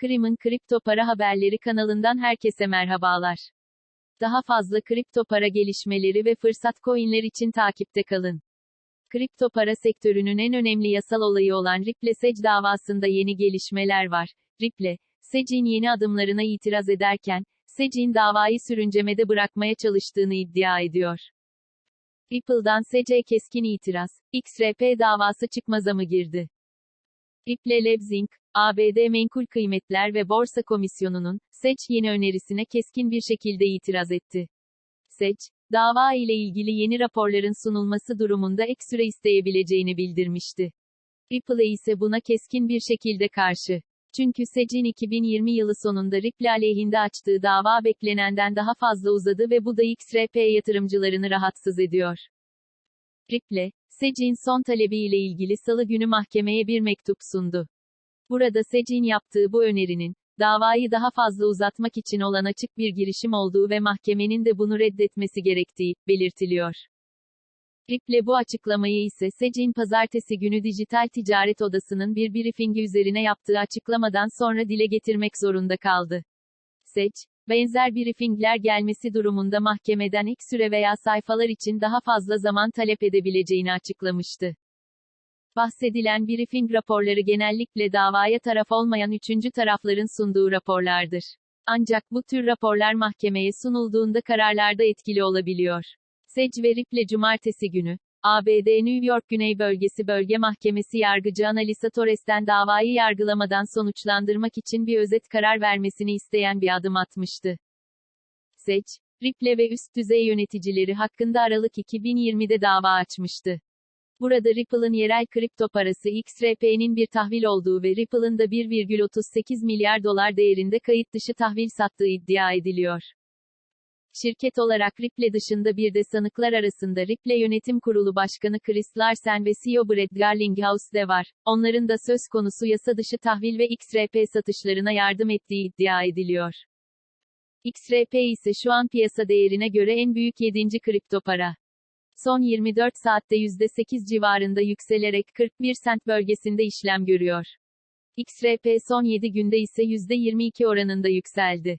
Krim'in Kripto Para Haberleri kanalından herkese merhabalar. Daha fazla kripto para gelişmeleri ve fırsat coinler için takipte kalın. Kripto para sektörünün en önemli yasal olayı olan Ripple SEC davasında yeni gelişmeler var. Ripple, SEC'in yeni adımlarına itiraz ederken, SEC'in davayı sürüncemede bırakmaya çalıştığını iddia ediyor. Ripple'dan SEC'e keskin itiraz, XRP davası çıkmaza mı girdi? Ripple Labs Inc., ABD Menkul Kıymetler ve Borsa Komisyonu'nun, SEC yeni önerisine keskin bir şekilde itiraz etti. SEC, dava ile ilgili yeni raporların sunulması durumunda ek süre isteyebileceğini bildirmişti. Ripple ise buna keskin bir şekilde karşı. Çünkü SEC'in 2020 yılı sonunda Ripple aleyhinde açtığı dava beklenenden daha fazla uzadı ve bu da XRP yatırımcılarını rahatsız ediyor. Ripple, SEC'in son talebiyle ilgili salı günü mahkemeye bir mektup sundu. Burada SEC'in yaptığı bu önerinin, davayı daha fazla uzatmak için olan açık bir girişim olduğu ve mahkemenin de bunu reddetmesi gerektiği, belirtiliyor. Ripple bu açıklamayı ise SEC'in pazartesi günü Dijital Ticaret Odası'nın bir briefingi üzerine yaptığı açıklamadan sonra dile getirmek zorunda kaldı. SEC, benzer briefingler gelmesi durumunda mahkemeden ek süre veya sayfalar için daha fazla zaman talep edebileceğini açıklamıştı. Bahsedilen briefing raporları genellikle davaya taraf olmayan üçüncü tarafların sunduğu raporlardır. Ancak bu tür raporlar mahkemeye sunulduğunda kararlarda etkili olabiliyor. SEC ve Ripple cumartesi günü, ABD New York Güney Bölgesi Bölge Mahkemesi yargıcı Analisa Torres'ten davayı yargılamadan sonuçlandırmak için bir özet karar vermesini isteyen bir adım atmıştı. SEC, Ripple ve üst düzey yöneticileri hakkında Aralık 2020'de dava açmıştı. Burada Ripple'ın yerel kripto parası XRP'nin bir tahvil olduğu ve Ripple'ın da 1,38 milyar dolar değerinde kayıt dışı tahvil sattığı iddia ediliyor. Şirket olarak Ripple dışında bir de sanıklar arasında Ripple Yönetim Kurulu Başkanı Chris Larsen ve CEO Brett Garlinghouse de var. Onların da söz konusu yasa dışı tahvil ve XRP satışlarına yardım ettiği iddia ediliyor. XRP ise şu an piyasa değerine göre en büyük 7. kripto para. Son 24 saatte %8 civarında yükselerek 41 sent bölgesinde işlem görüyor. XRP son 7 günde ise %22 oranında yükseldi.